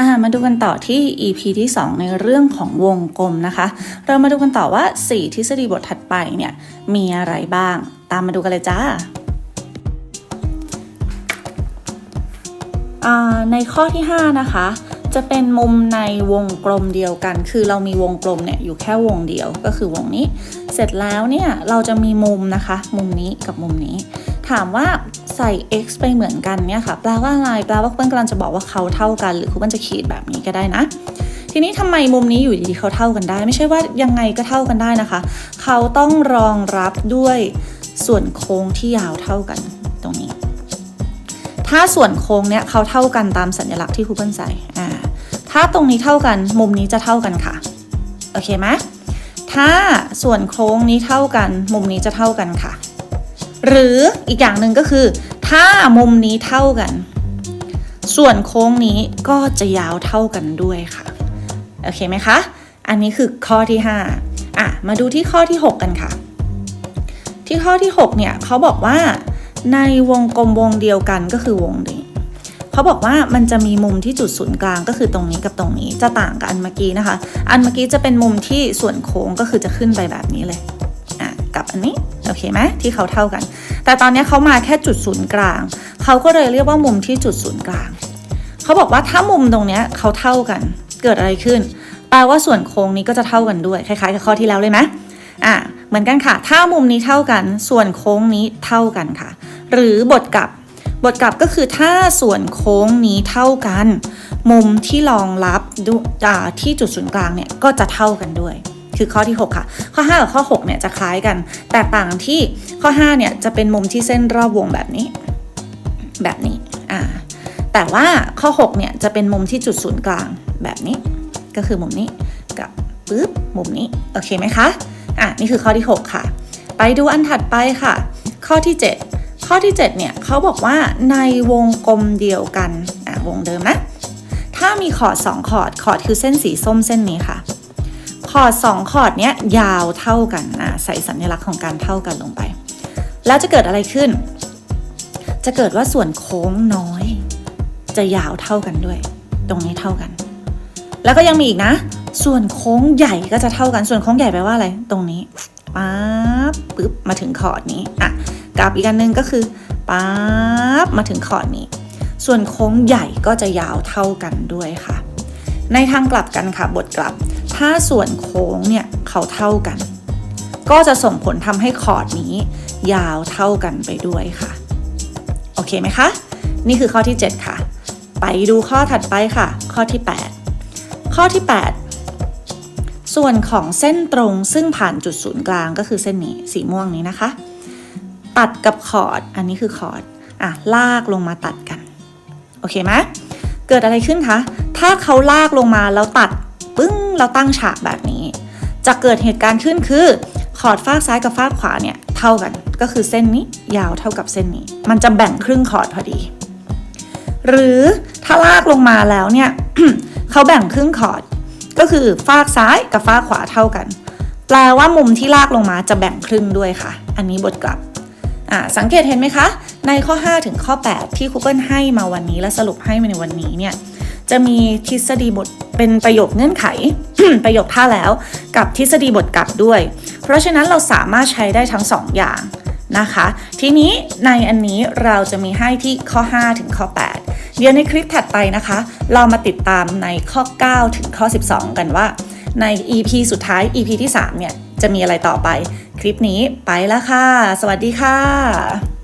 อ่ามาดูกันต่อที่ EP ที่ 2 ในเรื่องของวงกลมนะคะ เรามาดูกันต่อว่า 4 ทฤษฎีบทถัดไปเนี่ยมีอะไรบ้าง ตามมาดูกันเลยจ้าอ่าในข้อที่ 5 นะคะ จะเป็นมุมในวงกลมเดียวกัน คือเรามีวงกลมเนี่ยอยู่แค่วงเดียวก็คือวงนี้ เสร็จแล้วเนี่ยเราจะมีมุมนะคะ มุมนี้กับมุมนี้ ถามว่าใส่ x ไปเหมือนกันเนี่ยค่ะแปลว่าอะไรแปลว่าคุณเปิ้ลกำลังจะบอกว่าเขาเท่ากัน หรือคุณเปิ้ลจะขีดแบบนี้ก็ได้นะ ทีนี้ทำไมมุมนี้อยู่ดีๆเขาเท่ากันได้ ไม่ใช่ว่ายังไงก็เท่ากันได้นะคะ เขาต้องรองรับด้วยส่วนโค้งที่ยาวเท่ากันตรงนี้ ถ้าส่วนโค้งเนี่ยเขาเท่ากันตามสัญลักษณ์ที่ครูเปิ้ลใส่อ่าถ้าตรงนี้เท่ากันมุมนี้จะเท่ากันค่ะโอเคไหมถ้าส่วนโค้งนี้เท่ากัน มุมนี้จะเท่ากันค่ะ หรืออีกอย่างหนึ่งก็คือ ถ้ามุมนี้เท่ากัน ส่วนโค้งนี้ก็จะยาวเท่ากันด้วยค่ะ โอเคไหมคะ อันนี้คือข้อที่ 5 อะ มาดูที่ข้อที่ 6 กันค่ะ ที่ข้อที่ 6 เนี่ยเขาบอกว่า ในวงกลมวงเดียวกันก็คือวงนี้เขาบอกว่ามันจะมีมุมที่จุดศูนย์กลางก็คือตรงนี้กับตรงนี้จะต่างกับอันเมื่อกี้นะคะ อันเมื่อกี้จะเป็นมุมที่ส่วนโค้งก็คือจะขึ้นไปแบบนี้เลย อะ กับอันนี้ โอเคไหมที่เขาเท่ากัน แต่ตอนนี้เขามาแค่จุดศูนย์กลาง เขาก็เลยเรียกว่ามุมที่จุดศูนย์กลาง เขาบอกว่าถ้ามุมตรงนี้เขาเท่ากัน เกิดอะไรขึ้น แปลว่าส่วนโค้งนี้ก็จะเท่ากันด้วยคล้ายๆกับข้อที่แล้วเลยไหมอะเหมือนกันค่ะ ถ้ามุมนี้เท่ากัน ส่วนโค้งนี้เท่ากันค่ะ หรือบทกลับบทกลับก็คือถ้าส่วนโค้งนี้เท่ากัน มุมที่รองรับดูอ่าที่จุดศูนย์กลางเนี่ยก็จะเท่ากันด้วย คือข้อที่ 6 ค่ะ ข้อ 5 กับข้อ 6 เนี่ยจะคล้ายกัน แตกต่างที่ข้อ 5 เนี่ยจะเป็นมุมที่เส้นรอบวงแบบนี้ แบบนี้อ่าแต่ว่าข้อ 6 เนี่ยจะเป็นมุมที่จุดศูนย์กลางแบบนี้ ก็คือมุมนี้กับปึ๊บมุมนี้โอเคไหมคะอะนี่คือข้อที่ 6 ค่ะ ไปดูอันถัดไปค่ะ ข้อที่ 7 ข้อที่ 7 เนี่ยเขาบอกว่าในวงกลมเดียวกันอะวงเดิมนะ ถ้ามีขอด2ขอดขอดคือเส้นสีส้มเส้นนี้ค่ะ ขอด2ขอดเนี้ยยาวเท่ากันอะใส่สัญลักษณ์ของการเท่ากันลงไป แล้วจะเกิดอะไรขึ้น จะเกิดว่าส่วนโค้งน้อย จะยาวเท่ากันด้วย ตรงนี้เท่ากัน แล้วก็ยังมีอีกนะ ส่วนโค้งใหญ่ก็จะเท่ากันส่วนโค้งใหญ่แปลว่าอะไร ตรงนี้ป๊าบปึ๊บมาถึงขอดนี้อะกับอีกอันหนึงก็คือป๊าบมาถึงขอดนี้ ส่วนโค้งใหญ่ก็จะยาวเท่ากันด้วยค่ะ ในทางกลับกันค่ะบทกลับ ถ้าส่วนโค้งเนี่ยเขาเท่ากัน ก็จะส่งผลทำให้คอร์ดนี้ ยาวเท่ากันไปด้วยค่ะ โอเคไหมคะ นี่คือข้อที่ 7 ค่ะ ไปดูข้อถัดไปค่ะ ข้อที่ 8 ข้อที่ 8 ส่วนของเส้นตรงซึ่งผ่านจุดศูนย์กลางก็คือเส้นนี้สีม่วงนี้นะคะ ตัดกับคอร์ด อันนี้คือคอร์ด อะ ลากลงมาตัดกัน โอเคไหมเกิดอะไรขึ้นคะ ถ้าเขาลากลงมาแล้วตัด ปึ้งแล้วตั้งฉากแบบนี้ จะเกิดเหตุการณ์ขึ้นคือ ขอดฟากซ้ายกับฟากขวาเนี่ยเท่ากัน ก็คือเส้นนี้ยาวเท่ากับเส้นนี้ มันจะแบ่งครึ่งขอดพอดี หรือถ้าลากลงมาแล้วเนี่ยเขาแบ่งครึ่งขอด ก็คือฟากซ้ายกับฟากขวาเท่ากัน แปลว่ามุมที่ลากลงมาจะแบ่งครึ่งด้วยค่ะ อันนี้บทกลับอ่าสังเกตเห็นไหมคะ ในข้อ 5 ถึงข้อ 8 ที่ครูเปิลให้มาวันนี้และสรุปให้มาในวันนี้เนี่ย จะมีทฤษฎีบทเป็นประโยคเงื่อนไข ประโยคท่าแล้ว กับทฤษฎีบทกลับด้วย เพราะฉะนั้นเราสามารถใช้ได้ทั้ง 2 อย่างนะคะ ทีนี้ในอันนี้เราจะมีให้ที่ข้อ 5 ถึงข้อ 8 เดี๋ยวในคลิปถัดไปนะคะ เรามาติดตามในข้อ 9 ถึงข้อ 12 กันว่า ใน EP สุดท้าย EP ที่ 3 เนี่ย จะมีอะไรต่อไป คลิปนี้ไปแล้วค่ะ สวัสดีค่ะ